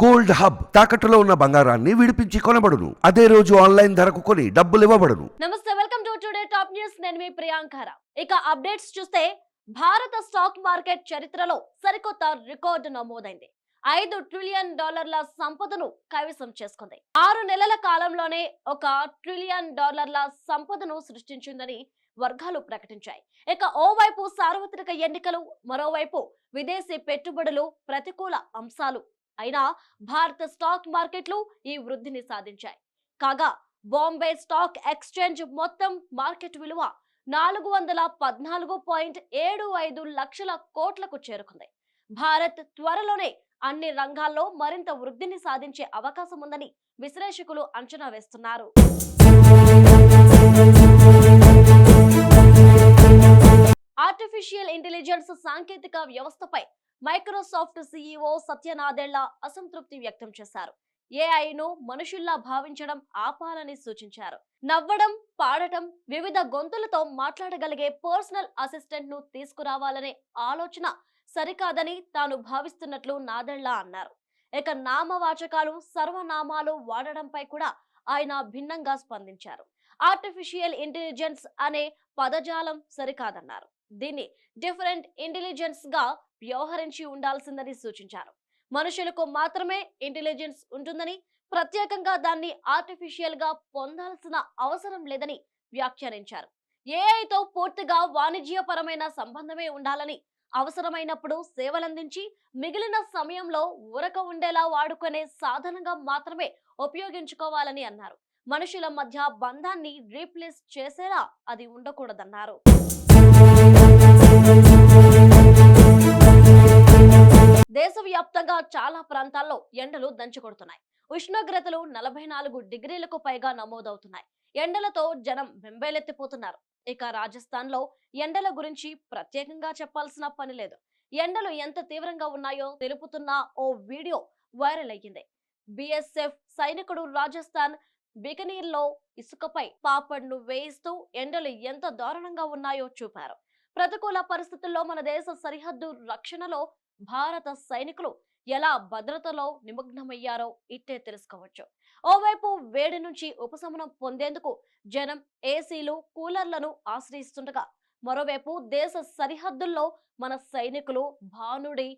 Gold hub తాకట్టులో ఉన్న బంగారాన్ని విడిపించి కొనబడును. అదే రోజు ఆన్లైన్ ధరకు కొని డబ్బులు ఇవ్వబడును. నమస్తే welcome to today top news. నేను మీ ప్రియాంకర ఇక అప్డేట్స్ చూస్తే భారత స్టాక్ మార్కెట్ చరిత్రలో సరికొత్త రికార్డు నమోదైంది. ఐదు ట్రిలియన్ డాలర్ల సంపదను కైవసం చేసుకుంది. ఆరు నెలల కాలంలోనే ఒక ట్రిలియన్ డాలర్ల సంపదను సృష్టించిందని వర్గాలు ప్రకటించాయి. ఇక ఓవైపు సార్వత్రిక ఎన్నికలు మరోవైపు విదేశీ పెట్టుబడులు ప్రతికూల అంశాలు అయినా భారత స్టాక్ మార్కెట్లు ఈ వృద్ధిని సాధించాయి. కాగా బాంబే స్టాక్ ఎక్స్చేంజ్ మొత్తం మార్కెట్ విలువ నాలుగు వందల పద్నాలుగు పాయింట్ ఏడు ఐదు లక్షల కోట్లకు చేరుకుంది. భారత్ త్వరలోనే అన్ని రంగాల్లో మరింత వృద్ధిని సాధించే అవకాశం ఉందని విశ్లేషకులు అంచనా వేస్తున్నారు. ఆర్టిఫిషియల్ ఇంటెలిజెన్స్ సాంకేతిక వ్యవస్థపై మైక్రోసాఫ్ట్ సీఈఓ సత్యనాదెళ్ళ అసంతృప్తి వ్యక్తం చేశారు. ఏఐను మనుషుల్లా భావించడం ఆపాలని సూచించారు. నవ్వడం పాడటం వివిధ గొంతులతో మాట్లాడగలిగే పర్సనల్ అసిస్టెంట్ను తీసుకురావాలనే ఆలోచన సరికాదని తాను భావిస్తున్నట్లు నాదెళ్ళ అన్నారు. ఇక నామవాచకాలు సర్వనామాలు వాడడంపై కూడా ఆయన భిన్నంగా స్పందించారు. ఆర్టిఫిషియల్ ఇంటెలిజెన్స్ అనే పదజాలం సరికాదన్నారు. దీన్ని డిఫరెంట్ ఇంటెలిజెన్స్గా వ్యవహరించి ఉండాల్సిందని సూచించారు. మనుషులకు మాత్రమే ఇంటెలిజెన్స్ ఉంటుందని ప్రత్యేకంగా దాన్ని ఆర్టిఫిషియల్గా పొందాల్సిన అవసరం లేదని వ్యాఖ్యానించారు. ఏఐతో పూర్తిగా వాణిజ్యపరమైన సంబంధమే ఉండాలని అవసరమైనప్పుడు సేవలందించి మిగిలిన సమయంలో ఉరక ఉండేలా వాడుకునే సాధనంగా మాత్రమే ఉపయోగించుకోవాలని అన్నారు. మనుషుల మధ్య బంధాన్ని రీప్లేస్ చేసేలా అది ఉండకూడదన్నారు. దేశవ్యాప్తంగా చాలా ప్రాంతాల్లో ఎండలు దంచుకొడుతున్నాయి. ఉష్ణోగ్రతలు నలభై నాలుగు డిగ్రీలకు పైగా నమోదవుతున్నాయి. ఎండలతో జనం బెంబేలెత్తిపోతున్నారు ఇక రాజస్థాన్లో ఎండల గురించి ప్రత్యేకంగా చెప్పాల్సిన పని లేదు. ఎండలు ఎంత తీవ్రంగా ఉన్నాయో తెలుపుతున్న ఓ వీడియో వైరల్ అయ్యింది. బిఎస్ఎఫ్ సైనికుడు రాజస్థాన్ బికనీర్లో ఇసుకపై పాపడ్ను వేయిస్తూ ఎండలు ఎంత దారుణంగా ఉన్నాయో చూపారు. ప్రతికూల పరిస్థితుల్లో మన దేశ సరిహద్దు రక్షణలో భారత సైనికులు ఎలా భద్రతలో నిమగ్నమయ్యారో ఇట్టే తెలుసుకోవచ్చు. ఓవైపు వేడి నుంచి ఉపశమనం పొందేందుకు జనం ఏసీలు కూలర్లను ఆశ్రయిస్తుండగా మరోవైపు దేశ సరిహద్దుల్లో మన సైనికులు భానుడి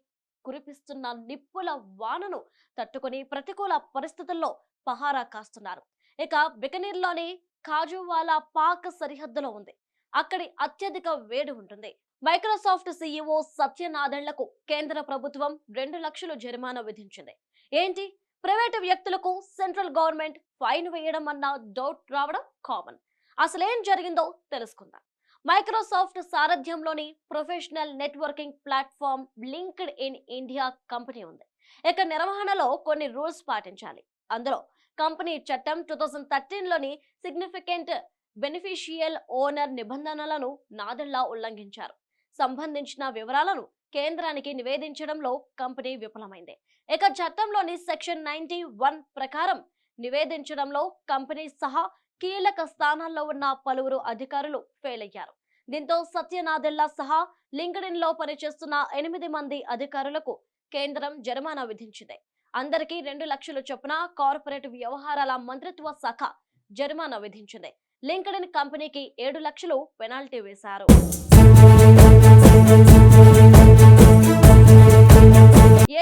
కురిపిస్తున్న నిప్పుల వానను తట్టుకొని ప్రతికూల పరిస్థితుల్లో పహారా కాస్తున్నారు. ఇక బికనీర్లోని కాజువాలా పాక్ సరిహద్దులో ఉంది. అక్కడి అత్యధిక వేడి ఉంటుంది. మైక్రోసాఫ్ట్ సీఈఓ సత్యనాథన్లకు కేంద్ర ప్రభుత్వం రెండు లక్షలు జరిమానా విధించింది. ఏంటి? ప్రైవేటు వ్యక్తులకు సెంట్రల్ గవర్నమెంట్ ఫైన్ వేయడం అన్న డౌట్ రావడం కామన్. అసలేం జరిగిందో తెలుసుకుందాం. Microsoft సారథ్యంలోని professional networking platform LinkedIn India company ఉంది. ఇక నిర్వహణలో కొన్ని రూల్స్ పాటించాలి. అందులో కంపెనీ చట్టం టూ థౌజండ్ థర్టీన్లోని సిగ్నిఫికెంట్ బెనిఫిషియల్ ఓనర్ నిబంధనలను నాదెళ్ళా ఉల్లంఘించారు. సంబంధించిన వివరాలను కేంద్రానికి నివేదించడంలో కంపెనీ విఫలమైంది. ఇక చట్టంలోని సెక్షన్ నైన్టీ వన్ ప్రకారం నివేదించడంలో కంపెనీ సహా కీలక స్థానాల్లో ఉన్న పలువురు అధికారులు ఫెయిల్ అయ్యారు దీంతో సత్యనాదెల్లా సహా లింక్డ్ఇన్లో పనిచేస్తున్న ఎనిమిది మంది అధికారులకు కేంద్రం జరిమానా విధించింది. అందరికీ రెండు లక్షలు చొప్పున కార్పొరేట్ వ్యవహారాల మంత్రిత్వ శాఖ జరిమానా విధించింది. లింక్డ్ఇన్ కంపెనీకి ఏడు లక్షలు పెనాల్టీ వేశారు.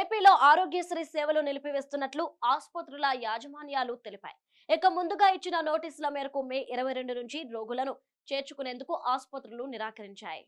ఏపీలో ఆరోగ్యశ్రీ సేవలు నిలిపివేస్తున్నట్లు ఆసుపత్రుల యాజమాన్యాలు తెలిపాయి. ఇక ముందుగా ఇచ్చిన నోటీసుల మేరకు మే ఇరవై రెండు నుంచి రోగులను చేర్చుకునేందుకు ఆసుపత్రులు నిరాకరించాయి.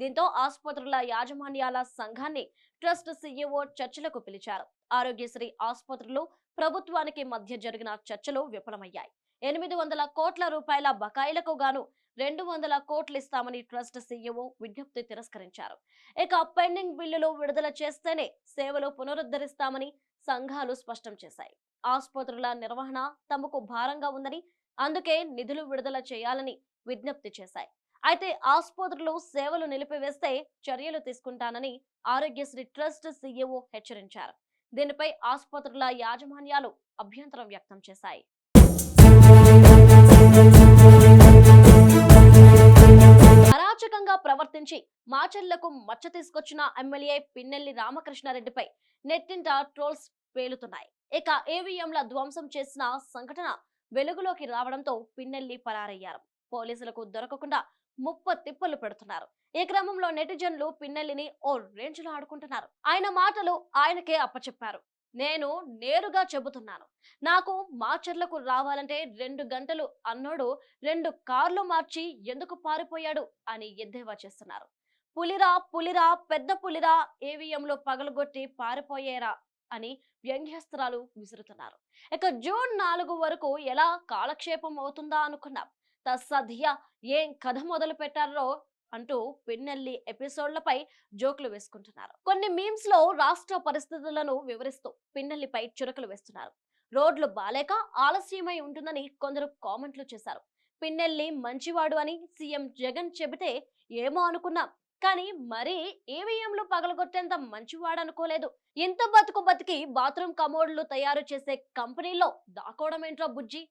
దీంతో ఆసుపత్రుల యాజమాన్యాల సంఘాన్ని ట్రస్ట్ సీఈఓ చర్చలకు పిలిచారు. ఆరోగ్యశ్రీ ఆసుపత్రులు ప్రభుత్వానికి మధ్య జరిగిన చర్చలు విఫలమయ్యాయి. ఎనిమిది వందల కోట్ల రూపాయల బకాయిలకు గాను రెండు వందల కోట్లు ఇస్తామని ట్రస్ట్ సీఈఓ విజ్ఞప్తి తిరస్కరించారు. ఇక పెండింగ్ బిల్లులు విడుదల చేస్తేనే సేవలు పునరుద్ధరిస్తామని సంఘాలు స్పష్టం చేశాయి. ఆసుపత్రుల నిర్వహణ తమకు భారంగా ఉందని అందుకే నిధులు విడుదల చేయాలని విజ్ఞప్తి చేశాయి. అయితే ఆసుపత్రులు సేవలు నిలిపివేస్తే చర్యలు తీసుకుంటానని ఆరోగ్యశ్రీ ట్రస్ట్ సీఈఓ హెచ్చరించారు. దీనిపై ఆసుపత్రుల యాజమాన్యాలు అభ్యంతరం వ్యక్తం చేశాయి. దురుసుగా ప్రవర్తించి మాచర్లకు మచ్చ తీసుకొచ్చిన ఎమ్మెల్యే పిన్నెల్లి రామకృష్ణారెడ్డిపై నెట్టింట ట్రోల్స్ పేలుతున్నాయి. ఇక ఏవిఎంల ధ్వంసం చేసిన సంఘటన వెలుగులోకి రావడంతో పిన్నెల్లి పరారయ్యారు. పోలీసులకు దొరకకుండా ముప్ప తిప్పలు పెడుతున్నారు. ఈ క్రమంలో నెటిజన్లు పిన్నెల్లిని ఓ రేంజ్లో ఆడుకుంటున్నారు. ఆయన మాటలు ఆయనకే అప్పచెప్పారు. నేను నేరుగా చెబుతున్నాను. నాకు మాచర్లకు రావాలంటే రెండు గంటలు అన్నోడు రెండు కార్లు మార్చి ఎందుకు పారిపోయాడు అని ఎద్దేవా చేస్తున్నారు. పులిరా పులిరా పెద్ద పులిరా ఏవిఎంలో పగలగొట్టి పారిపోయేరా అని వ్యంగ్యస్త్రాలు విసురుతున్నారు. ఇక జూన్ నాలుగు వరకు ఎలా కాలక్షేపం అవుతుందా అనుకున్నాం. తస్సధియ ఏం కథ మొదలు పెట్టారో అంటూ పిన్నెల్లి ఎపిసోడ్లపై జోకులు వేసుకుంటున్నారు. కొన్ని మీమ్స్లో రాష్ట్ర పరిస్థితులను వివరిస్తూ పిన్నెల్లిపై చురకలు వేస్తున్నారు. రోడ్లు బాలేక ఆలస్యమై ఉంటుందని కొందరు కామెంట్లు చేశారు. పిన్నెల్లి మంచివాడు అని సీఎం జగన్ చెబితే ఏమో అనుకున్నాం. కానీ మరీ ఈవీఎంలు పగలగొట్టేంత మంచివాడు అనుకోలేదు ఇంత బతుకు బతికి బాత్రూమ్ కమోడ్లు తయారు చేసే కంపెనీలో దాకోవడం ఏంట్రా బుజ్జి?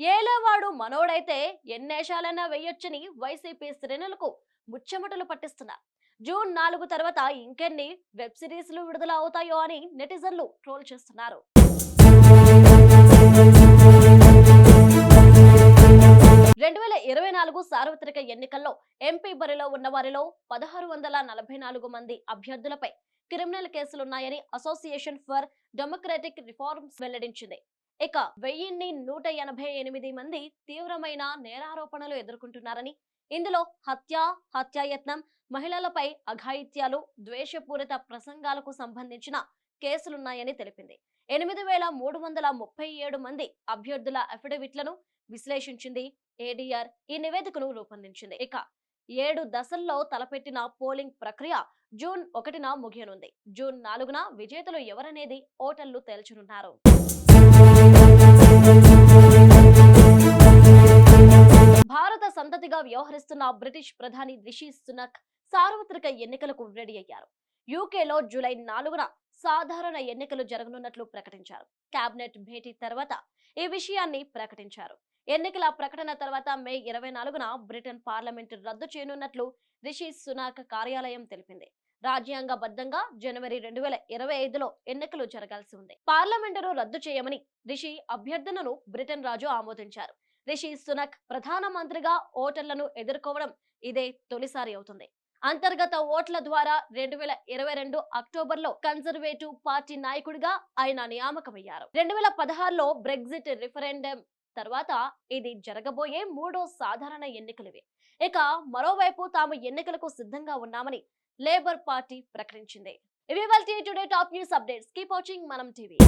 ఏలేవాడు మనోడైతే ఎన్నేషాలైనా వేయొచ్చని వైసీపీ శ్రేణులకు ముచ్చెమటలు పట్టిస్తున్నారు జూన్ నాలుగు తర్వాత ఇంకెన్ని వెబ్ సిరీస్లు విడుదల అవుతాయో అని నెటిజన్లు ట్రోల్ చేస్తున్నారు. రెండు వేల ఇరవై నాలుగు సార్వత్రిక ఎన్నికల్లో ఎంపీ బరిలో ఉన్న వారిలో పదహారు వందల నలభై నాలుగు మంది అభ్యర్థులపై క్రిమినల్ కేసులున్నాయని అసోసియేషన్ ఫర్ డెమోక్రటిక్ రిఫార్మ్స్ వెల్లడించింది. ఇక వెయ్యిన్ని నూట ఎనభై ఎనిమిది మంది తీవ్రమైన నేరారోపణలు ఎదుర్కొంటున్నారని ఇందులో హత్య హత్యాయత్నం మహిళలపై అఘాయిత్యాలు ద్వేషపూరిత ప్రసంగాలకు సంబంధించిన కేసులున్నాయని తెలిపింది. ఎనిమిది వేల మూడు వందల ముప్పై ఏడు మంది అభ్యర్థుల అఫిడవిట్లను విశ్లేషించింది ఏడీఆర్ ఈ నివేదికను రూపొందించింది. ఇక ఏడు దశల్లో తలపెట్టిన పోలింగ్ ప్రక్రియ జూన్ ఒకటిన ముగియనుంది. జూన్ నాలుగున విజేతలు ఎవరనేది ఓటర్లు తేల్చనున్నారు. భారత సంతతిగా వ్యవహరిస్తున్న బ్రిటిష్ ప్రధాని రిషి సునక్ సార్వత్రిక ఎన్నికలకు రెడీ అయ్యారు. యూకేలో జూలై నాలుగున సాధారణ ఎన్నికలు జరగనున్నట్లు ప్రకటించారు. కేబినెట్ భేటీ తర్వాత ఈ విషయాన్ని ప్రకటించారు. ఎన్నికల ప్రకటన తర్వాత మే ఇరవై నాలుగున బ్రిటన్ పార్లమెంట్ రద్దు చేయనున్నట్లు రిషి సునాక్ కార్యాలయం తెలిపింది. రాజ్యాంగబద్ధంగా జనవరి రెండు వేల ఇరవై ఐదులో ఎన్నికలు జరగాల్సి ఉంది. పార్లమెంటును రద్దు చేయమని రిషి అభ్యర్థనను బ్రిటన్ రాజు ఆమోదించారు. రిషి సునక్ ప్రధానమంత్రిగా ఓటర్లను ఎదుర్కోవడం ఇదే తొలిసారి అవుతుంది. అంతర్గత ఓట్ల ద్వారా రెండు వేల ఇరవై రెండు అక్టోబర్లో కన్జర్వేటివ్ పార్టీ నాయకుడిగా ఆయన నియామకమయ్యారు. రెండు వేల పదహారులో బ్రెగ్జిట్ రిఫరెండం తర్వాత ఇది జరగబోయే మూడో సాధారణ ఎన్నికలివి. ఇక మరోవైపు తాము ఎన్నికలకు సిద్ధంగా ఉన్నామని లేబర్ పార్టీ ప్రకటించింది. ఇవి today top news updates. Keep watching Manam TV.